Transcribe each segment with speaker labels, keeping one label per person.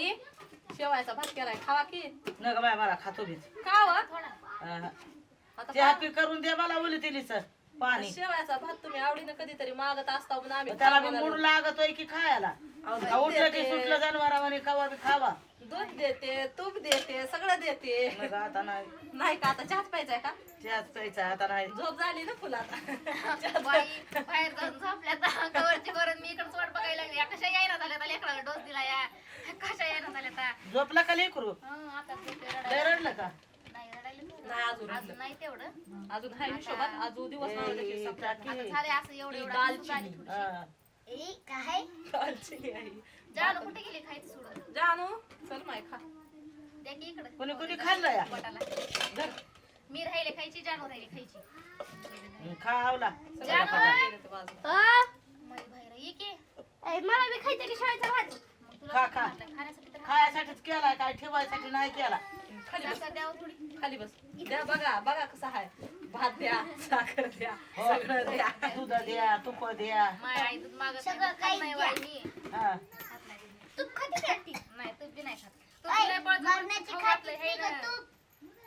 Speaker 1: आई शेवायचा भात केलाय खावा की?
Speaker 2: न ग बाय मला खातो मी
Speaker 1: खावा? आता
Speaker 2: करून दे मला बोलू तिने सर. पाणी.
Speaker 1: शेवायचा भात तुम्ही आवडीनं कधीतरी मागत असता म्हणून आम्ही
Speaker 2: त्याला
Speaker 1: म्हणालो.
Speaker 2: मूड लागतोय की खायला.
Speaker 1: अहो,
Speaker 2: उठलं की सुटलं जनावरावाने खावा बी खावा.
Speaker 1: दूध देते तूप देते सगळं देते.
Speaker 2: मग आता नाही.
Speaker 1: नाही का? आता चहाच प्यायचाय का?
Speaker 2: चहाच प्यायचा आता नाही.
Speaker 1: झोप झाली ना
Speaker 3: बाई बाहेर जाऊन झोपल्या तर कवरची करून मी इकडे वाट बघायला लागली. या कशा यायला झाल्या त्या लेकराला डोस दिला या. कशा यायला झाल्या त्या
Speaker 2: झोपला का लेकरू?
Speaker 3: हं, आता झोपले
Speaker 2: लय
Speaker 3: रडायला.
Speaker 2: रडलं का?
Speaker 3: नाही रडायला नाही.
Speaker 1: नाही अजून
Speaker 3: अजून नाही तेवढं.
Speaker 1: अजून हाय हिशोबात अजून दिवस मावळले की संपला.
Speaker 3: आता झाले असं एवढं
Speaker 1: ही
Speaker 3: एवढं.
Speaker 1: दालचिनी.
Speaker 3: झाली थोडी.
Speaker 2: हा.
Speaker 3: ए, काय?
Speaker 1: दालचिनी आहे.
Speaker 3: जाणू कुठे गेले खायचं सोडून?
Speaker 1: जानू. चल माय खा.
Speaker 3: द्या की इकडं.
Speaker 2: कोणी कोणी खाल्लं या?
Speaker 3: पोटाला.
Speaker 1: धर.
Speaker 3: मी राहिले खायची जानू राहिले खायची.
Speaker 2: खावला
Speaker 1: सगळं खाता येईल ते बाजूला.
Speaker 3: मै बाहेर ये की. मला बी खायचं की शाळेचा भात? मग तुला
Speaker 2: खा,
Speaker 3: कोणी
Speaker 2: खा.
Speaker 3: म्हटलं? खाण्यासाठी तर
Speaker 2: खायासाठीच केलाय काय ठेवायसाठी नाही केला.
Speaker 1: खाली बस.
Speaker 3: साखर द्यावं थोडी.
Speaker 1: खाली बस. द्या बघा बघा कसं आहे. भात द्या साखर द्या
Speaker 2: हो.
Speaker 1: सगळं द्या.
Speaker 2: दूध द्या तुप द्या.
Speaker 3: माय आई दूध मागत नाही, दूध खात नाही बाई मी
Speaker 2: हा.
Speaker 3: खात नाही दूध. तूप खाते का ती? नाही तूप बी नाही खात. तूप बी नाही बळजबरी खाऊ हे ना.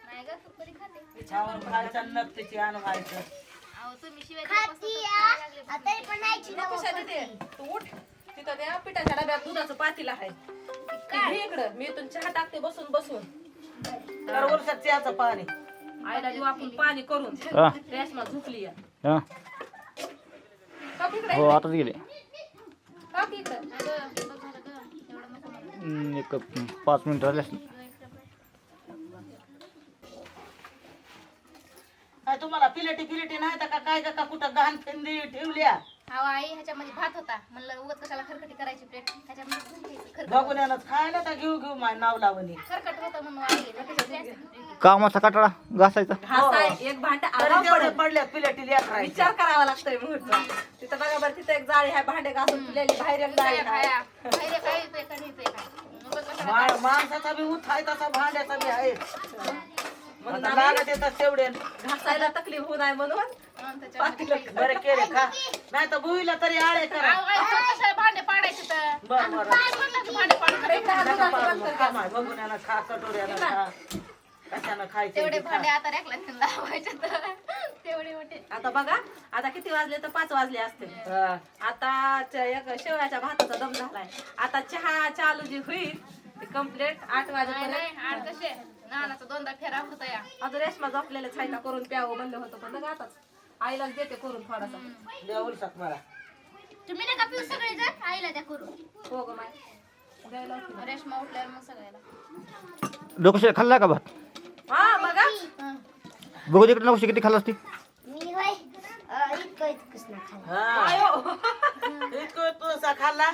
Speaker 3: नाही ग तूप कधी खाते.
Speaker 2: खाऊन खायचं नक्कीची आणवायचं
Speaker 3: अहो तुम्ही शिवाय लागले
Speaker 1: नको शादी ते तू उठ. तिथं त्या पिठाच्या डब्यात दुधाचं पातील आहे. ती घे इकडं. मी इथून चहा टाकते बसून बसून.
Speaker 2: तर वर्षात चहाचं पाणी.
Speaker 1: आईला देऊ आपण पाणी करून.
Speaker 4: हा.
Speaker 1: रेशमा झोपली आहे.
Speaker 4: हा.
Speaker 1: इकडे
Speaker 4: हो आताच गेले.
Speaker 1: इकडं
Speaker 3: अगं, बघ झालं ग. एवढं नको मला.
Speaker 4: हम्म, एक पाच मिनिटं.
Speaker 2: काय तुम्हाला पिलेटी पिलेटी नाही तर का काय का कुठं गहाण फिंदी ठेवल्या?
Speaker 3: अहो आई ह्याच्यामध्ये भात होता. म्हणलं उगत कशाला खरकटी करायची प्लेट? ह्याच्यामध्ये
Speaker 2: यानंच खायला तर घेऊ घेऊ माय नाव लावणी.
Speaker 3: खरकट होतं म्हणून आई
Speaker 4: कामाचा कटाळा घासायचा.
Speaker 1: घासाय एक भांड पडेल.
Speaker 2: पडल्या पिलेटी
Speaker 1: विचार करावा लागतोय मुहूर्त. तिथं बघा बरं तिथं एक जाळी आहे भांडे घासून बाहेर एक जाळी आहे.
Speaker 3: का
Speaker 2: माणसाचा बी उठाय तसा भांड्याचा बी आहे.
Speaker 1: म्हणून
Speaker 2: आता लागत येतात तेवढे.
Speaker 1: घासायला तकलीफ होऊ नये म्हणून.
Speaker 3: हं,
Speaker 1: पातेलं
Speaker 2: बरे केले खा नाही तर भुईला तरी आळे करा.
Speaker 3: भांडे पाडायचे
Speaker 2: बर बर.
Speaker 3: की
Speaker 2: खा. माय बघून खा खा. कशानं खायचं
Speaker 3: तेवढे. भांडे आता रॅकला लावायचे तर. तेवढे मोठे.
Speaker 1: आता बघा आता किती वाजले तर पाच वाजले असते.
Speaker 2: हा.
Speaker 1: आता च- एक शेवयाच्या भाताचा दम झालाय. आता चहा चालू जी होईल ती कंप्लीट आठ
Speaker 3: नाही
Speaker 1: वाजेपर्यंत.
Speaker 3: नाही आड कसे? नानाचा दोनदा फेरा होता या.
Speaker 1: अजून रेशमा झोपलेल्या छायला करून प्यावं म्हणलं होतं पण बघा आताच आईला देते करून थोडासा.
Speaker 2: द्या उलसाक मला.
Speaker 3: तुम्ही नका पिऊ सगळे जण आईला द्या करू
Speaker 1: हो ग माय. द्यायला होती. ना.
Speaker 3: रेशमा उठल्यावर मग सगळ्याला.
Speaker 4: डोकशे खाल्ला का भात?
Speaker 1: बघा
Speaker 4: बघू तिकडे नकोशी किती खाल्ला असती.
Speaker 3: मी होय इतकं इतकंच ना खाल्लं.
Speaker 2: हा.
Speaker 1: आयो.
Speaker 2: इतकं तुळसा खाल्ला?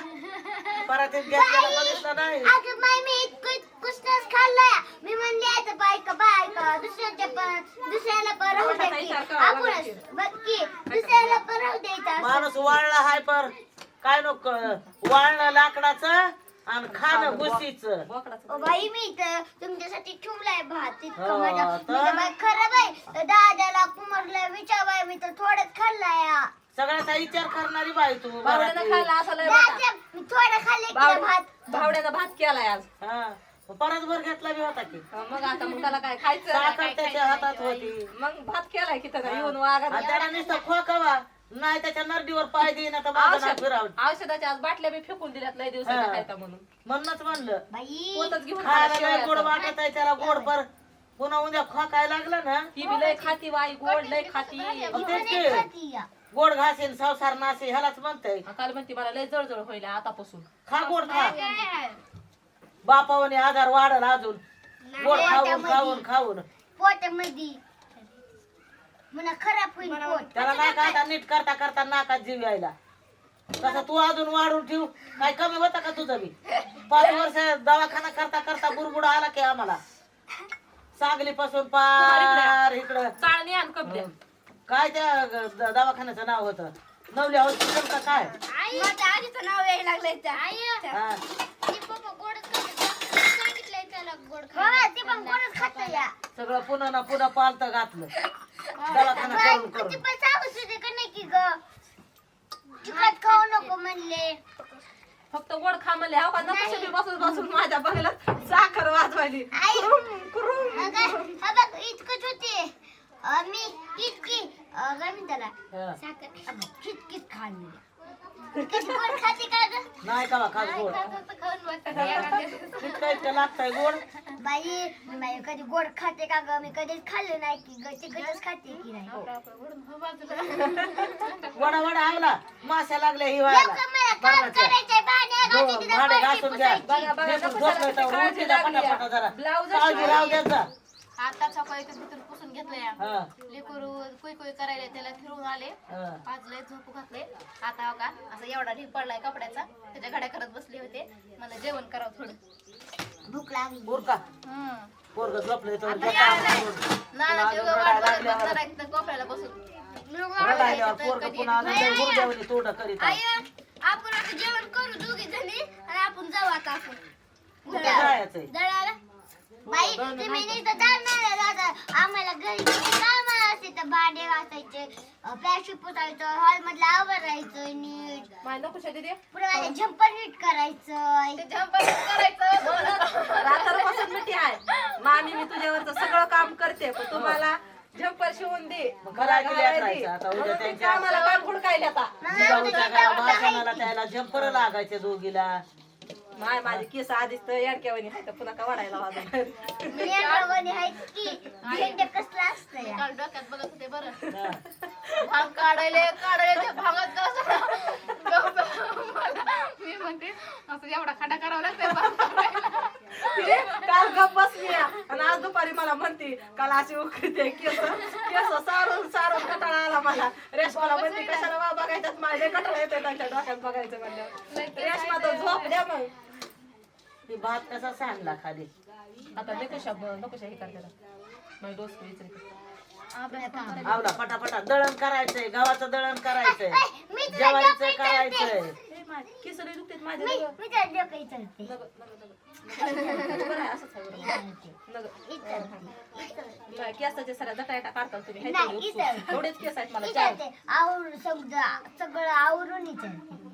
Speaker 2: परत एक घेतलेला बघितलं नाही.
Speaker 3: अगं माय मी इतकं इतकंच खाल्लंय मी म्हणले आता बायका बायका दुसऱ्याच्या पण दुसऱ्याला पण राहू द्या की. आपणच बघ की दुसऱ्याला पण राहू द्यायचं असं.
Speaker 2: माणूस वाळला हाय पर. काय नको वाळणं लाकडाचं आणि खाणं
Speaker 3: ओ बाई मी तर तुमच्यासाठी ठेवलाय भात. इतकं
Speaker 2: हो,
Speaker 3: माझ्या
Speaker 2: तर?
Speaker 3: मी तर बाई खरं बाई तर दादाला कुमारला विचार बाई मी तर थोडंच खाल्लाय. या.
Speaker 2: सगळ्याचा विचार करणारी बाई तू
Speaker 1: बावड्यानं
Speaker 2: घरातली.
Speaker 1: खायला असं लय.
Speaker 3: दादा मी थोडं खाल्ले भात.
Speaker 1: बावड्याचा भात केलाय आज.
Speaker 2: हा परत भर घेतला बी होता की.
Speaker 1: मग आता मग त्याला काय खायचं?
Speaker 2: साखर त्याच्या हातात होती.
Speaker 1: मग भात केलाय की त्याचा येऊन वागा
Speaker 2: आणि त्याला नुसतं खोकावा नाही त्याच्या नरडीवर पाय देईन आता माझं नाव
Speaker 1: औषध
Speaker 2: फिरावं.
Speaker 1: औषधाच्या आज बाटल्या मी फेकून दिल्यात लय दिवसाच्या
Speaker 2: हा.
Speaker 1: खायचा म्हणून.
Speaker 2: म्हणूनच म्हणलं.
Speaker 3: बाई
Speaker 1: पोतच घेऊन
Speaker 2: खायला
Speaker 1: खायला
Speaker 2: लय गोड. वाटत आहे त्याला गोड पर पुन्हा उद्या खोकायला लागलं ना.
Speaker 1: ही बी लय खाती बाई गोड लय खाती.
Speaker 2: मग तेच की. गोड घासीन संसार नासे ह्यालाच म्हणतंय.
Speaker 1: काल म्हणते मला लय जळजळ होईल आतापासून.
Speaker 2: खा गोड खा. बापावने आधार वाढल अजून. गोड खाऊन खाऊन खाऊन.
Speaker 3: पोटामध्ये म्हणा खराब होईल पोट
Speaker 2: त्याला नाही का आता नीट करता करता नाकात जीव यायला. तसं तू अजून वाढून ठेव. काय कमी होता का तुझं बी? पाच वर्ष दवाखाना करता करता बुरबुडा आला की आम्हाला. सांगली पासून पार इकडं.
Speaker 1: चाळणी आण कपड्या
Speaker 2: काय त्या द- दवाखान्याचं नाव होतं? नवल्या हॉस्पिटल का काय?
Speaker 3: माझ्या आजीचं नाव यायला लागलंय त्या. आई
Speaker 2: हा.
Speaker 3: सांगितलंय त्याला गोड ते पण गोडच खात या.
Speaker 2: सगळं पुन्हा ना पुन्हा पालत घातलं. दवाखाना करून करून.
Speaker 3: पण सांगू तुझे का नाही की ग? तिखट खाऊ नको म्हणले.
Speaker 1: फक्त गोड खा म्हणले हो का? नको बी बसून बसून माझ्या बघायला साखर वाजवायली.
Speaker 3: आई.
Speaker 1: कुरुम, कुरुम.
Speaker 3: अगं, हा बघ इतकंच होते. अं, मी इतकी अं, काय म्हणताला
Speaker 2: हा.
Speaker 3: साखर कितकीच खाल्ली. किती गोड खाते का गं?
Speaker 2: नाही का खास गोड इतकं इतकं लागतंय गोड.
Speaker 3: बाई मी कधी गोड खाते का ग? मी कधीच खाल्लं नाही की. ग तिकडच खाते की नाही?
Speaker 2: वडा वडा आवला माश्या लागल्या हिवाळ्याला
Speaker 3: लवकर मला काम
Speaker 2: बरं,
Speaker 3: करायचंय? भांडे
Speaker 2: हो,
Speaker 3: घासायचे, तिथं
Speaker 2: भांडे
Speaker 3: फरशी
Speaker 2: घासून घ्या.
Speaker 3: पुसायची.
Speaker 1: बघा, बघा,
Speaker 2: नीट
Speaker 1: नको
Speaker 2: झोपलंय
Speaker 1: जरा
Speaker 2: तर
Speaker 1: काळजी
Speaker 2: उलटी जा
Speaker 1: लागली
Speaker 2: पटापटा जरा.
Speaker 1: ब्लाऊज
Speaker 2: काळजी राहू जा.
Speaker 5: आता सकाळी भीतर पुसून घेतलंय.
Speaker 2: हा,
Speaker 5: लेकरू कुई कुई करायला त्याला फिरून आले.
Speaker 2: हा.
Speaker 5: पाजलंय झोपू घातले. आता हो का असं एवढा ढीग पडलाय कपड्याचा. त्याच्या घड्या करत बसले होते. मला जेवण करावं थोडं.
Speaker 3: भूक लागली.
Speaker 5: हम्म.
Speaker 2: तर
Speaker 5: आता या नाही.
Speaker 2: करून.
Speaker 5: नाना वाट बघत तिथं कोपऱ्याला बसून.
Speaker 2: रडायल्यावर पोरग पुन्हा अजून लय गुडघ्यावानी तोंड करीत आहे.
Speaker 3: आपण आता जेवण करू दोघी जणी आणि आपण जाऊ आता आपण
Speaker 2: कुठे जायचंय?
Speaker 3: दळाला बाई तुम्ही नाही तर जाणार दादा. आम्हाला घरी कामं असते तर भांडे घासायचे प्लॅस्टिक पुसायचं हॉल मधलं आवरायचं नीट.
Speaker 1: माझ्या नकोशा दिदी
Speaker 3: पुढे माझे झंपर नीट करायचं
Speaker 5: ते जंपर करायचं.
Speaker 1: रात्रपासून मिठी आहे. मामी मी तुझ्यावरचं सगळं काम करते पण तुम्हाला झंपर शिवून दे.
Speaker 2: मग गेली
Speaker 1: घालायला
Speaker 2: राहायचं.
Speaker 1: दे.
Speaker 2: आता उद्या
Speaker 1: म्हणून ते
Speaker 2: त्यांच्या-
Speaker 1: कामाला काम हुडकायला आता.
Speaker 2: जिजाऊच्या गावा भाषणाला त्याला जंपर लागायचे दोघीला.
Speaker 1: माय माझे केस आधीच तर याडक्यावानी आहे तर पुन्हा का वाढायला
Speaker 5: काल डोक्यात बघत होते बरं
Speaker 2: हा.
Speaker 5: भांग काढायले काढायले त्या भांगात कसं मला मी म्हणते असं एवढा खडा करावा लागतंय भांग काढायला.
Speaker 1: काल गप बसली आणि आज दुपारी मला म्हणते काल अशी उकळते केस केस सारून सारून कटाळा आला मला. रेशमाला म्हणते कशाला वा बघायच्यात? माझे कटाळा येतोय त्यांच्या डोक्यात बघायचं म्हणलं रेशमा तर झोप द्या मग.
Speaker 2: ती भात कसा सांडला खाली?
Speaker 1: आता नकोशा नकोशा हे करते माझी डोस
Speaker 2: आवला पटापटा. दळण करायचंय गव्हाचं दळण करायचंय.
Speaker 3: मी तुला
Speaker 2: ज्वारीचं
Speaker 3: डोकं
Speaker 2: करायचंय.
Speaker 1: केस लई दुखतेत माझे
Speaker 3: मी
Speaker 1: नगं.
Speaker 3: मी तुला डोकं विचारते
Speaker 1: नगं, नगं, नगं. बरं आहे, असंच आहे बरं. नगं. नाही, केसाचे सऱ्या जटायटा काढतात तुम्ही
Speaker 3: नाही,
Speaker 1: तेवढे
Speaker 3: इथं.
Speaker 1: उपसून. एवढेच केस आहेत मला चार
Speaker 3: विचारते आवरून समजा सगळं आवरून विचारते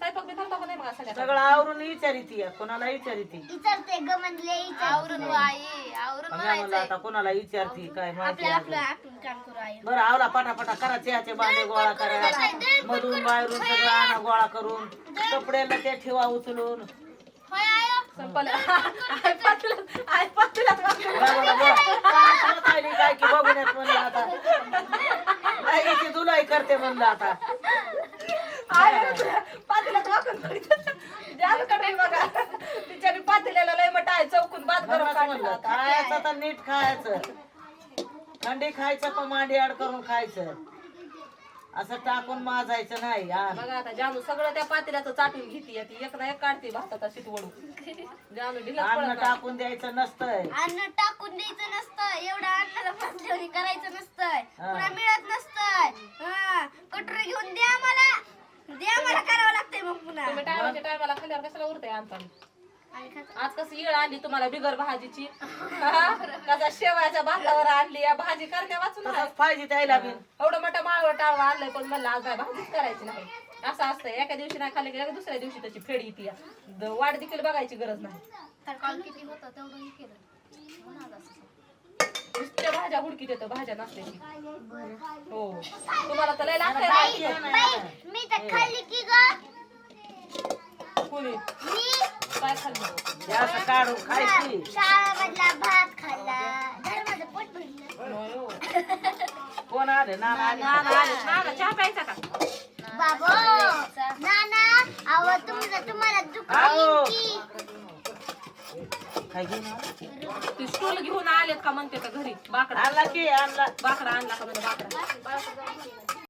Speaker 1: स्वयंपाक बी करता का नाही मग सगळ्या
Speaker 2: सगळं आवरून विचारी ती कोणाला विचारी ती.
Speaker 3: विचारते ग म्हणले
Speaker 5: आवरून आई आवरून
Speaker 2: आता कोणाला विचारती काय माहिती
Speaker 5: आपलं
Speaker 2: अजून.
Speaker 5: आपण काम करू आई.
Speaker 2: बरं आवला पटापटा करा चहाचे भांडे गोळा करा. मधून बाहेरून सगळं आणा गोळा करून. कपड्याला ते ठेवा उचलून.
Speaker 5: होय आयो?
Speaker 1: संपल. आय पातळत आय पातळत
Speaker 2: बघा बघा. काय करत आहे नी काय की बघून येत म्हणलं आता. नाही दुलाई करते म्हणलं आता.
Speaker 1: बघा. तिच्या बी पातळ्याला लय मट आहे चौकून भात गरम
Speaker 2: म्हणूनच
Speaker 1: काढला.
Speaker 2: खायचं तर नीट खायचं. थंडी खायचं पण मांडी आड करून खायचं. असं टाकून माजायचं नाही हा
Speaker 1: बघा आता जानू सगळं त्या पातेल्याचं चाटून घेते ती. एक ना एक काढते भाताचा शिटवडू जानू ढिला
Speaker 2: अन्न टाकून द्यायचं नसतंय.
Speaker 3: अन्न टाकून द्यायचं नसतं एवढं अन्नाला करायचं नसतंय.
Speaker 2: हा.
Speaker 3: पुन्हा मिळत नसतंय. हा. कटोरी घेऊन द्या मला द्या मला करावं लागतंय मग पुन्हा.
Speaker 1: तुम्ही टायमाच्या टायमाला खाल्यावर कशाला उरतंय आज कसं येळ आणली तुम्हाला बिगर भाजीची? हा? कसा शेवाच्या भातावर आणली? या भाजी करण्या वाचून आहे.
Speaker 2: तसंच पाहिजे त्याला बी.
Speaker 1: एवढं मोठं माळवं टाळवं आणलंय पण म्हणलं आज काय भाजीच करायची नाही. असं असतं एका दिवशी नाही खाल्ली की दुसऱ्या दिवशी त्याची फेड येते. या. द- वाट देखील बघायची गरज नाही.
Speaker 5: तर काल किती होतं तेवढं केलं. म्हणून आज असं.
Speaker 1: भाज्या हुडकीत येतं भाज्या नसल्याची हो. तुम्हाला तर लय लागतंय
Speaker 3: बाई
Speaker 1: भाजी.
Speaker 3: बाई मी तर खाल्ली की ग?
Speaker 1: कोणी?
Speaker 3: मी?
Speaker 1: काय खाल्लं?
Speaker 2: हे असं काढून खायची.
Speaker 3: शाळेमधला भात खाल्ला पोट भरलं.
Speaker 1: हो.
Speaker 2: कोण आले? नाना आले
Speaker 1: नाना आले. नाना, चहा प्यायचा का?
Speaker 3: बाबो नाना अहो तुमचं तुम्हाला दुःख. की?
Speaker 2: काय घेऊन आला?
Speaker 1: ती स्टूल घेऊन आलेत का म्हणते का घरी? बाकडा.
Speaker 2: आणला की आणला.
Speaker 1: बाकडा आणला का म्हणजे बाकडा.